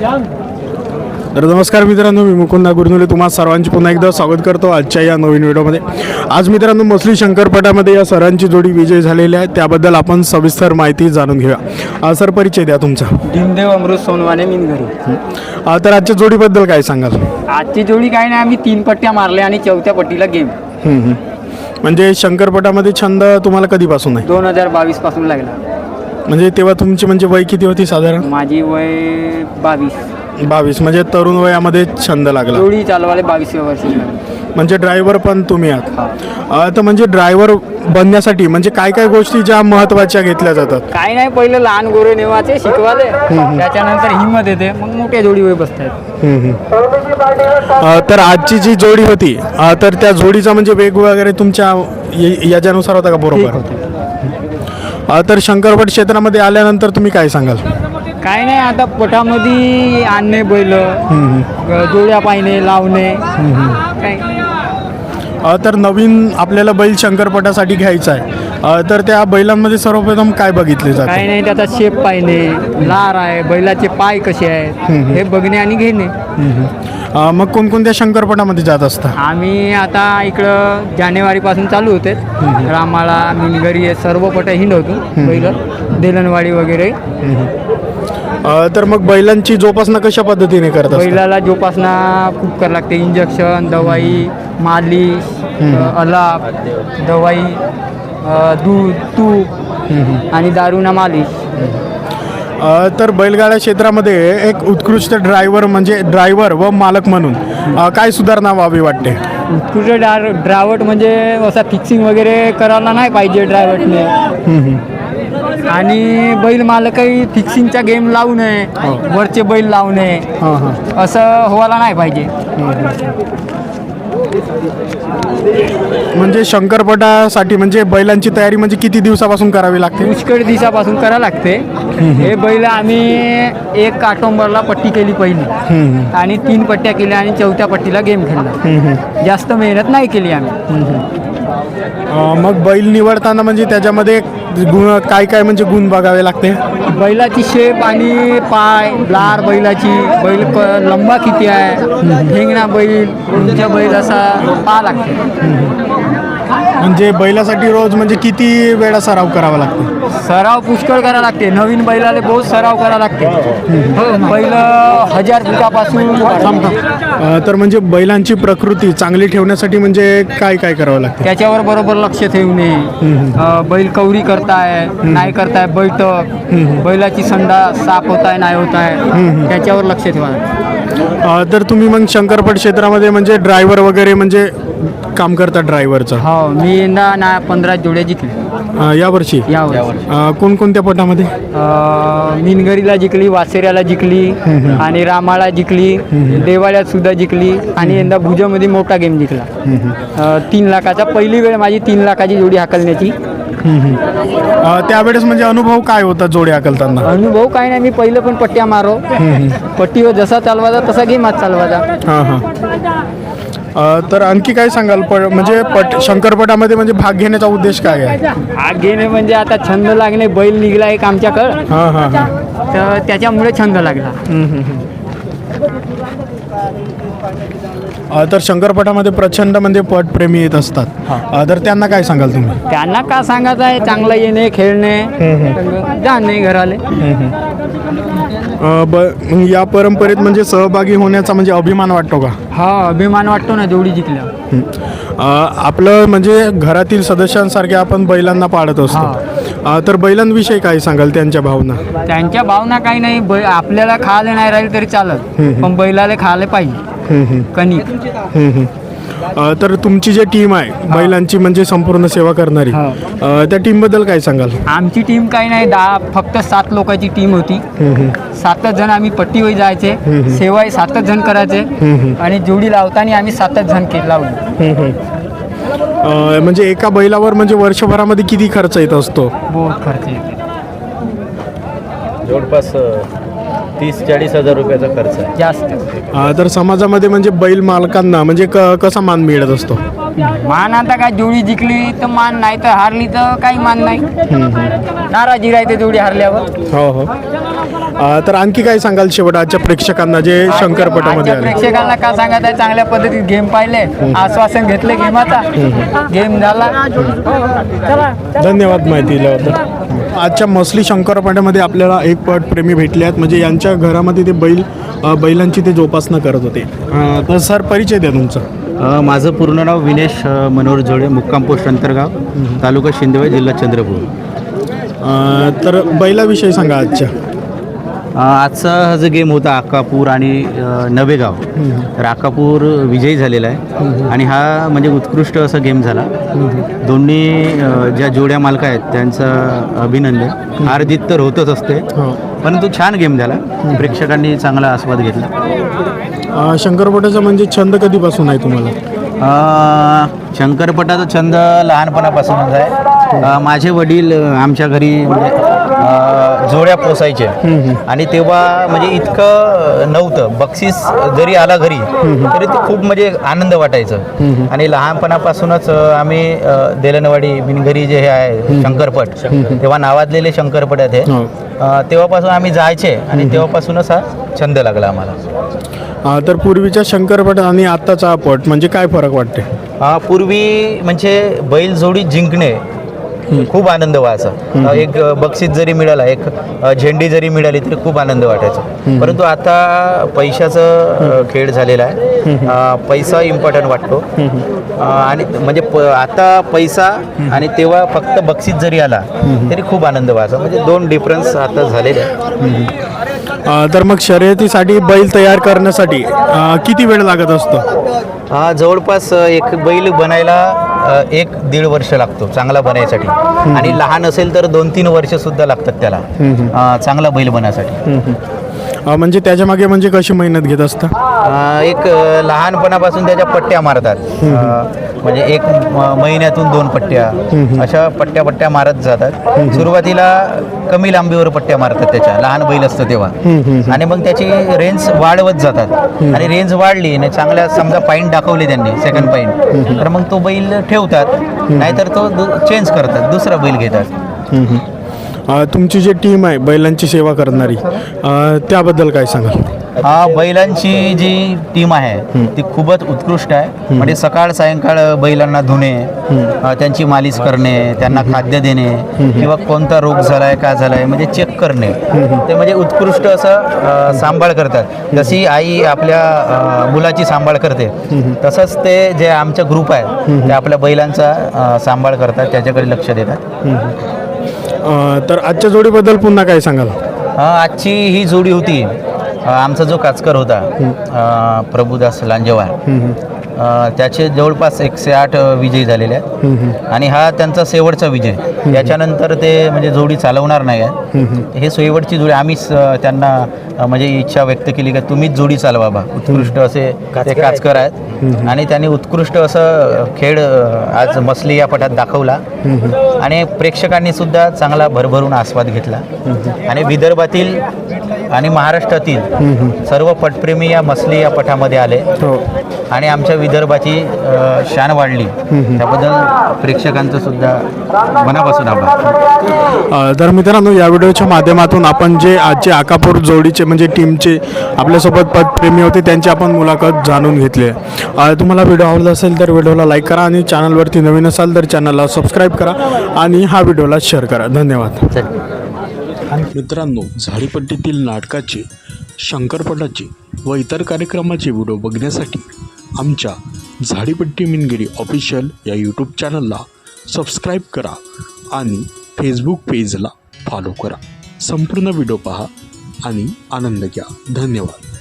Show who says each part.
Speaker 1: तर नमस्कार मित्रांनो मी मुकुंदा गुरनुले तुम्हा सर्वांची पुन्हा एकदा स्वागत करतो आजच्या या नवीन व्हिडिओमध्ये. आज मित्रांनो मसली शंकरपटामध्ये या सरांची जोडी विजय झालेली आहे. त्याबद्दल आपण सविस्तर माहिती जाणून घेऊया. सर परिचय द्या तुमचा.
Speaker 2: भीमदेव अमृत सोनवाने मिनघरी
Speaker 1: तर आजच्या जोडीबद्दल काय सांगाल?
Speaker 2: आजची जोडी काय नाही आम्ही तीन पट्ट्या मारल्या आणि चौथ्या पट्टीला गेम.
Speaker 1: म्हणजे शंकरपटामध्ये छंद तुम्हाला कधीपासून आहे?
Speaker 2: दोन हजार बावीसपासून लागला.
Speaker 1: म्हणजे तेव्हा तुमची म्हणजे वय किती होती साधारण?
Speaker 2: माझी वय बावीस.
Speaker 1: बावीस. म्हणजे तरुण वयामध्ये छंद लागला.
Speaker 2: जोडी चालवाले वर्षी. लागली.
Speaker 1: म्हणजे ड्रायव्हर पण तुम्ही आहात. अ, तर म्हणजे ड्रायव्हर बनण्यासाठी म्हणजे काय काय गोष्टी ज्या महत्त्वाच्या घेतल्या जातात?
Speaker 2: काय नाही पहिलं लहान गोरे नेवाचे शिकवाले त्याच्यानंतर हिंमत येते. मग मोठ्या जोडी वय बसतात
Speaker 1: अ, तर आजची जी जोडी होती अ, तर त्या जोडीचा म्हणजे वेग वगैरे तुमच्या य- याच्यानुसार होता का? बरोबर. तर शंकरपट क्षेत्रामध्ये आल्यानंतर तुम्ही काय सांगाल?
Speaker 2: काय नाही आता पटामध्ये आणणे बैल जोड्या पाहिणे लावणे. काय?
Speaker 1: तर नवीन आपल्याला बैल शंकरपटासाठी घ्यायचा आहे. तर त्या बैलांमध्ये सर्वप्रथम काय बघितले
Speaker 2: काय
Speaker 1: जाते
Speaker 2: नाही त्याचा शेप पाहिणे लार आहे बैलाचे पाय कसे आहेत हे बघणे आणि घेणे.
Speaker 1: मग कोणकोणत्या शंकरपटामध्ये जात असता?
Speaker 2: आम्ही आता इकडं जानेवारीपासून चालू होते. रामाळा मिनगरी हे सर्व पट हिंडवतो पहिलं देलनवाडी वगैरे.
Speaker 1: अ, तर मग बैलांची जोपासना कशा पद्धतीने करत
Speaker 2: बैलाला जोपासना खूप करावं लागते. इंजेक्शन दवाई मालिश अलाप दवाई अ, दूध तूप आणि दारूना मालिश.
Speaker 1: अ, तर बैलगाड्या क्षेत्रामध्ये एक उत्कृष्ट ड्रायव्हर म्हणजे ड्रायव्हर व मालक म्हणून अ, काय सुधारणा व्हावी वाटते?
Speaker 2: उत्कृष्ट ड्राय ड्रायव्हर म्हणजे असा फिक्सिंग वगैरे करायला नाही पाहिजे ड्रायव्हरने. आणि बैल मालकही फिक्सिंगचा गेम लावू नये वरचे बैल लावू नये.
Speaker 1: हां हां.
Speaker 2: असं व्हायला नाही पाहिजे.
Speaker 1: म्हणजे शंकरपटासाठी म्हणजे बैलांची तयारी म्हणजे किती दिवसापासून करावी लागते?
Speaker 2: पुष्कळ दिवसापासून करावं लागते. हे बैल आम्ही एक काटोंबरला पट्टी केली पहिली. आणि तीन पट्ट्या केल्या आणि चौथ्या पट्टीला गेम खेळला. जास्त मेहनत नाही केली आम्ही.
Speaker 1: मग बैल निवडताना म्हणजे त्याच्यामध्ये गुण काय काय म्हणजे गुण बघावे लागते?
Speaker 2: बैलाची शेप आणि पाय लार बैलाची बैल क लंबा किती आहे ठेंगणा बैल उंच बैल असा पा लागते.
Speaker 1: म्हणजे बैलासाठी रोज म्हणजे किती वेळा सराव करावा लागतो?
Speaker 2: सराव पुष्कळ करावा लागते. नवीन बैलाला बहुत सराव करावा लागते. बैल हजार फुटापासून
Speaker 1: तर म्हणजे बैलांची प्रकृती चांगली ठेवण्यासाठी म्हणजे काय काय करावं लागते?
Speaker 2: त्याच्यावर बरोबर लक्ष ठेवणे. बैल कवरी करताय नाही करताय बैठक. बैलाची संडा साफ होत आहे नाही होत आहे त्याच्यावर लक्ष ठेवा.
Speaker 1: तर तुम्ही मग शंकरपट क्षेत्रामध्ये म्हणजे ड्रायव्हर वगैरे म्हणजे काम करता ड्रायव्हरचं
Speaker 2: हो मी यंदा ना पंधरा जोड्या जिंकली
Speaker 1: अ, यावर्षी?
Speaker 2: यावर
Speaker 1: अ, कोणकोणत्या पटामध्ये?
Speaker 2: मिनगरीला जिंकली वासेऱ्याला जिंकली आणि रामाला जिंकली देवाळ्यात सुद्धा जिंकली आणि यंदा भुजामध्ये मोठा गेम जिंकला. अ, तीन लाखाचा पहिली वेळ माझी तीन लाखाची जोडी हाकलण्याची.
Speaker 1: अ, त्यावेळेस म्हणजे अनुभव काय होता जोडी हाकलताना?
Speaker 2: अनुभव काय नाही मी पहिलं पण पट्ट्या मारो. पट्टीवर जसा चालवायचा तसा गेम आज चालवायचा.
Speaker 1: हां हां. तर आणखी काय सांगाल? प म्हणजे पट शंकरपटामध्ये म्हणजे भाग घेण्याचा उद्देश काय आहे?
Speaker 2: आग घेणे म्हणजे आता छंद लागणे बैल निघला एक आमच्याकडं.
Speaker 1: हां हां हां.
Speaker 2: तर त्याच्यामुळे छंद लागला.
Speaker 1: अ, तर शंकरपटामध्ये प्रचंड म्हणजे पटप्रेमी येत असतात. अ, तर त्यांना काय सांगाल तुम्ही?
Speaker 2: त्यांना का सांगायचं आहे? चांगलं येणे खेळणे जाणे घराले.
Speaker 1: ब या परंपरेत म्हणजे सहभागी होण्याचा म्हणजे अभिमान वाटतो का?
Speaker 2: हा अभिमान वाटतो ना जोडी जिंकल्या.
Speaker 1: अ, आपलं म्हणजे घरातील सदस्यांसारखे आपण बैलांना पाळत असतो. अ, तर बैलांविषयी काय सांगाल त्यांच्या भावना?
Speaker 2: त्यांच्या भावना काही नाही बै आपल्याला खायला नाही राहील तरी चालत. पण बैलाला खायला पाहिजे. कणिक.
Speaker 1: अ, तर तुमची जी टीम आहे बैलांची म्हणजे संपूर्ण सेवा करणारी
Speaker 2: हा.
Speaker 1: अ, त्या टीमबद्दल काय सांगाल?
Speaker 2: आमची टीम काही नाही दहा फक्त सात लोकांची टीम होती. सातच जण आम्ही पट्टीवर जायचे सेवाही सातच जण करायचे आणि जोडी लावताना आम्ही सातच जण के लावली
Speaker 1: अ, म्हणजे एका बैलावर म्हणजे वर्षभरामध्ये किती खर्च येत असतो?
Speaker 2: बहुत खर्च येते.
Speaker 3: जवळपास तीस चाळीस हजार रुपयाचा खर्च आहे.
Speaker 2: जास्त.
Speaker 1: अ, तर समाजामध्ये म्हणजे बैल मालकांना म्हणजे क कसा मान मिळत असतो?
Speaker 2: मान आता काय जोडी जिंकली तर मान नाही तर हारली तर काही मान नाही. नाराजी राहते जोडी हारल्यावर.
Speaker 1: हो हो. अ, तर आणखी काय सांगाल शेवट आजच्या प्रेक्षकांना जे शंकरपटामध्ये
Speaker 2: आजच्या
Speaker 1: आले
Speaker 2: प्रेक्षकांना का सांगत आहे? चांगल्या पद्धतीत गेम पाहिले. आश्वासन घेतले गेमाचा. गेम झाला. चला
Speaker 1: धन्यवाद माहिती दिल्याबद्दल. आजच्या मसली शंकरपाट्यामध्ये आपल्याला एक पट प्रेमी भेटले आहेत. म्हणजे यांच्या घरामध्ये ते बैल अ, बैलांची ते जोपासना करत होते. अ, तर सर परिचय द्या तुमचा.
Speaker 3: माझं पूर्ण नाव विनेश मनोहर जोडे मुक्काम पोस्ट अंतरगाव तालुका शिंदवे जिल्हा चंद्रपूर.
Speaker 1: तर बैलाविषयी सांगा आजच्या.
Speaker 3: आजचा हा जो गेम होता अक्कापूर आणि नवेगाव तर अक्कापूर विजयी झालेला आहे. आणि हा म्हणजे उत्कृष्ट असा गेम झाला. दोन्ही ज्या जोड्या मालका आहेत त्यांचं अभिनंदन. हार जीत तर होतच असते.
Speaker 1: हो.
Speaker 3: परंतु छान गेम झाला. प्रेक्षकांनी चांगला आस्वाद घेतला.
Speaker 1: शंकरपटाचा म्हणजे छंद कधीपासून आहे तुम्हाला?
Speaker 3: शंकरपटाचा छंद लहानपणापासूनच आहे. माझे वडील आमच्या घरी म्हणजे जोड्या पोसायचे. आणि तेव्हा म्हणजे इतकं नव्हतं. बक्षीस जरी आला घरी तरी ते खूप म्हणजे आनंद वाटायचं. आणि लहानपणापासूनच आम्ही देलनवाडी बिनघरी जे हे आहे शंकरपट. तेव्हा नावाजलेले शंकरपट आहेत हे. तेव्हापासून आम्ही जायचे आणि तेव्हापासूनच हा छंद लागला आम्हाला.
Speaker 1: तर पूर्वीच्या शंकरपट आणि आत्ताचा पट म्हणजे काय फरक वाटते?
Speaker 3: पूर्वी म्हणजे बैलजोडी जिंकणे खूप आनंद व्हायचा. एक बक्षीस जरी मिळाला एक झेंडी जरी मिळाली तरी खूप आनंद वाटायचा. परंतु आता पैशाचं खेळ झालेला आहे. पैसा इम्पॉर्टंट वाटतो. आणि म्हणजे आता पैसा आणि तेव्हा फक्त बक्षीस जरी आला तरी खूप आनंद व्हायचा. म्हणजे दोन डिफरन्स आता झालेले
Speaker 1: तर मग शर्यतीसाठी बैल तयार करण्यासाठी किती वेळ लागत असतो?
Speaker 3: हा जवळपास एक बैल बनायला एक दीड वर्ष लागतो चांगला बनायसाठी. आणि लहान असेल तर दोन तीन वर्ष सुद्धा लागतात त्याला. चांगला बैल बनायसाठी
Speaker 1: म्हणजे त्याच्यामागे म्हणजे कशी मेहनत घेत असता?
Speaker 3: अ, एक अ, लहानपणापासून त्याच्या पट्ट्या मारतात. अ, म्हणजे एक म- महिन्यातून दोन पट्ट्या. अशा पट्ट्या पट्ट्या मारत जातात. सुरुवातीला कमी लांबीवर पट्ट्या मारतात त्याच्या. लहान बैल असतं तेव्हा. आणि मग त्याची रेंज वाढवत जातात. आणि रेंज वाढली आणि चांगल्या समजा पाईंट दाखवले त्यांनी सेकंड पाईंट तर मग तो बैल ठेवतात. नाहीतर तो चेंज करतात. दुसरा बैल घेतात.
Speaker 1: अ, तुमची जी टीम आहे बैलांची सेवा करणारी अ, त्याबद्दल काय सांगाल?
Speaker 3: हा बैलांची जी टीम आहे ती खूपच उत्कृष्ट आहे. म्हणजे सकाळ सायंकाळ बैलांना धुणे त्यांची मालिश करणे त्यांना खाद्य देणे किंवा कोणता रोग झालाय का झालाय म्हणजे चेक करणे. ते म्हणजे उत्कृष्ट असं सांभाळ करतात. जशी आई आपल्या मुलाची सांभाळ करते तसंच ते जे आमचा ग्रुप आहे ते आपल्या बैलांचा सांभाळ करतात त्याच्याकडे लक्ष देतात.
Speaker 1: तर आजच्या जोडीबद्दल पुन्हा काय सांगाल?
Speaker 3: आजची ही जोडी होती आमचा जो काचकर होता प्रभुदास लांजेवार त्याचे जवळपास एकशे आठ विजयी झालेले आहेत. आणि हा त्यांचा शेवटचा विजय. याच्यानंतर ते म्हणजे जोडी चालवणार नाही आहे. हे शेवटची जोडी आम्हीच त्यांना म्हणजे इच्छा व्यक्त केली की तुम्हीच जोडी चालवा बा. उत्कृष्ट असे ते काचकर आहेत. आणि त्यांनी उत्कृष्ट असं खेळ आज मसली या पटात दाखवला. आणि प्रेक्षकांनी सुद्धा चांगला भरभरून आस्वाद घेतला. आणि विदर्भातील आणि महाराष्ट्रातील सर्व पटप्रेमी या मसली या पटामध्ये आले.
Speaker 1: हो.
Speaker 3: आणि आमच्या विदर्भाची शान वाढली. त्याबद्दल प्रेक्षकांचं सुद्धा मनापासून आभार.
Speaker 1: तर मित्रांनो या व्हिडिओच्या माध्यमातून आपण जे आजचे आकापूर जोडीचे म्हणजे टीमचे आपल्यासोबत पदप्रेमी होते त्यांची आपण मुलाखत जाणून घेतली आहे. तुम्हाला व्हिडिओ आवडला असेल तर व्हिडिओला लाईक करा आणि चॅनलवरती नवीन असाल तर चॅनलला सबस्क्राईब करा आणि हा व्हिडिओला शेअर करा. धन्यवाद. मित्रांनो झाडीपट्टीतील नाटकाचे शंकरपटाचे व इतर कार्यक्रमाचे व्हिडिओ बघण्यासाठी आमच्या झाडीपट्टी मिनगिरी ऑफिशियल या यूट्यूब चॅनलला सबस्क्राईब करा आणि फेसबुक पेजला फॉलो करा. संपूर्ण व्हिडिओ पहा आणि आनंद घ्या. धन्यवाद.